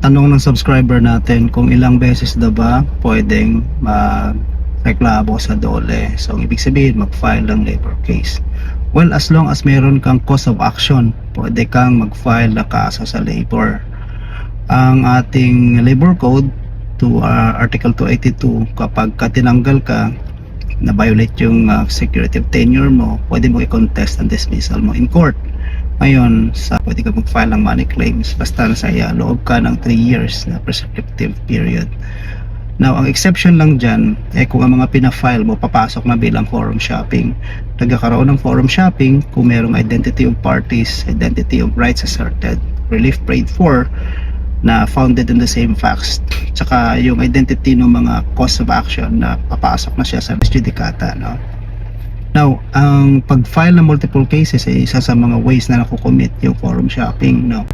tanong ng subscriber natin kung ilang beses daw ba pwedeng magreklamo sa dole. So, ang ibig sabihin, mag-file ng labor case. Well, as long as meron kang cause of action, pwede kang mag-file na kaso sa labor. Ang ating labor code to uh, Article 282, kapag ka tinanggal ka, na violate yung uh, security of tenure mo, pwede mo i-contest ang dismissal mo in court. Ngayon, sa pwede ka mag-file ng money claims basta nasa iya, loob ka ng 3 years na prescriptive period. Now, ang exception lang dyan, eh kung ang mga pina-file mo papasok na bilang forum shopping. Nagkakaroon ng forum shopping kung merong identity of parties, identity of rights asserted, relief prayed for, na founded in the same facts. Tsaka yung identity ng mga cause of action na papasok na siya sa judicata, no? Now, ang pag-file ng multiple cases ay isa sa mga ways na nakukommit yung forum shopping, no?